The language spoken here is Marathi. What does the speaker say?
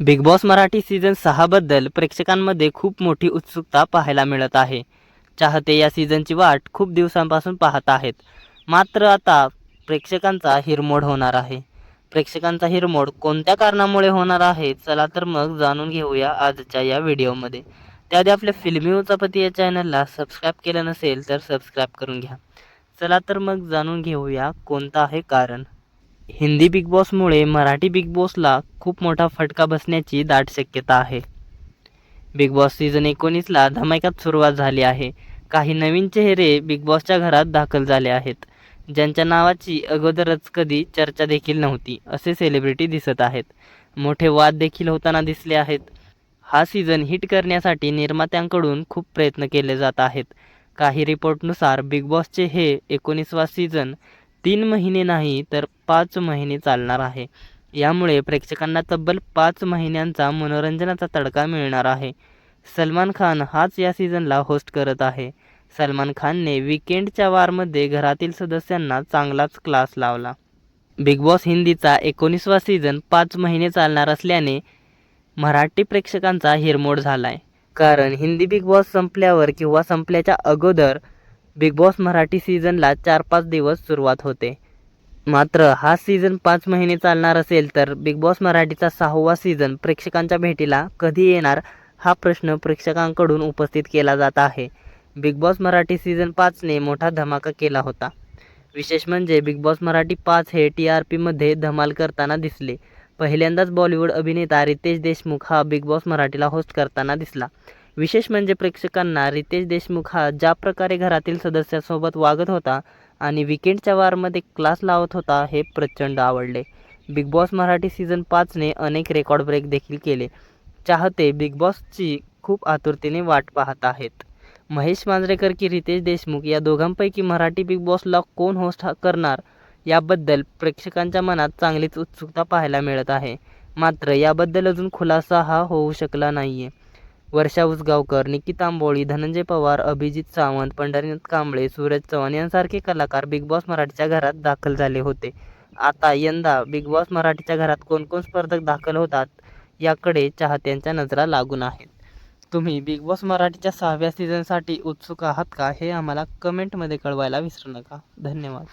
बिग बॉस मराठी सीझन सहाबद्दल प्रेक्षकांमध्ये खूप मोठी उत्सुकता पाहायला मिळत आहे. चाहते या सीझनची वाट खूप दिवसांपासून पाहत आहेत. मात्र आता प्रेक्षकांचा हिरमोड होणार आहे. प्रेक्षकांचा हिरमोड कोणत्या कारणामुळे होणार आहे चला तर मग जाणून घेऊया आजच्या या व्हिडिओमध्ये. त्याआधी आपल्या फिल्मी उचापती या चॅनलला सबस्क्राईब केलं नसेल तर सबस्क्राईब करून घ्या. चला तर मग जाणून घेऊया कोणतं आहे कारण. हिंदी बिग बॉसमुळे मराठी बिग बॉसला खूप मोठा फटका बसण्याची दाट शक्यता आहे. बिग बॉस सीझन एकोणीसला धमाक्यात सुरुवात झाली आहे. काही नवीन चेहरे बिग बॉसच्या घरात दाखल झाले आहेत. ज्यांच्या नावाची अगोदरच कधी चर्चा देखील नव्हती असे सेलिब्रिटी दिसत आहेत. मोठे वाद देखील होताना दिसले आहेत. हा सीझन हिट करण्यासाठी निर्मात्यांकडून खूप प्रयत्न केले जात आहेत. काही रिपोर्टनुसार बिग बॉसचे हे एकोणीसवा सीझन तीन महिने नाही तर पाच महिने चालणार आहे. यामुळे प्रेक्षकांना तब्बल पाच महिन्यांचा मनोरंजनाचा तडका मिळणार आहे. सलमान खान हाच या सीझनला होस्ट करत आहे. सलमान खानने विकेंडच्या वारमध्ये घरातील सदस्यांना चांगलाच क्लास लावला. बिग बॉस हिंदीचा एकोणीसवा सीझन पाच महिने चालणार असल्याने मराठी प्रेक्षकांचा हिरमोड झाला आहे कारण हिंदी बिग बॉस संपल्यावर किंवा संपल्याच्या अगोदर बिग बॉस मराठी सीझनला चार पाच दिवस सुरुवात होते. मात्र हा सीझन पाच महिने चालणार असेल तर बिग बॉस मराठीचा सहावा सीझन प्रेक्षकांच्या भेटीला कधी येणार हा प्रश्न प्रेक्षकांकडून उपस्थित केला जात आहे. बिग बॉस मराठी सीझन पाचने मोठा धमाका केला होता. विशेष म्हणजे बिग बॉस मराठी पाच हे टी आर पीमध्ये धमाल करताना दिसले. पहिल्यांदाच बॉलिवूड अभिनेता रितेश देशमुख हा बिग बॉस मराठीला होस्ट करताना दिसला. विशेष म्हणजे प्रेक्षकांना रितेश देशमुख हा ज्या प्रकारे घरातील सदस्यासोबत वागत होता आणि विकेंडच्या वारमध्ये क्लास लावत होता हे प्रचंड आवडले. बिग बॉस मराठी सीझन पाचने अनेक रेकॉर्ड ब्रेक देखील केले. चाहते बिग बॉसची खूप आतुरतेने वाट पाहत आहेत. महेश मांजरेकर की रितेश देशमुख या दोघांपैकी मराठी बिग बॉसला कोण होस्ट करणार याबद्दल प्रेक्षकांच्या मनात चांगलीच उत्सुकता पाहायला मिळत आहे. मात्र याबद्दल अजून खुलासा हा होऊ शकला नाही आहे वर्षा उसगावकर निकिता आंबोळी धनंजय पवार अभिजित सावंत पंढरीनाथ कांबळे सूरज चव्हाण यांसारखे कलाकार बिग बॉस मराठीच्या घरात दाखल झाले होते. आता यंदा बिग बॉस मराठीच्या घरात कोण कोण स्पर्धक दाखल होतात याकडे चाहत्यांच्या नजरा लागून आहेत. तुम्ही बिग बॉस मराठीच्या सहाव्या सीझनसाठी उत्सुक आहात का हे आम्हाला कमेंटमध्ये कळवायला विसरू नका. धन्यवाद.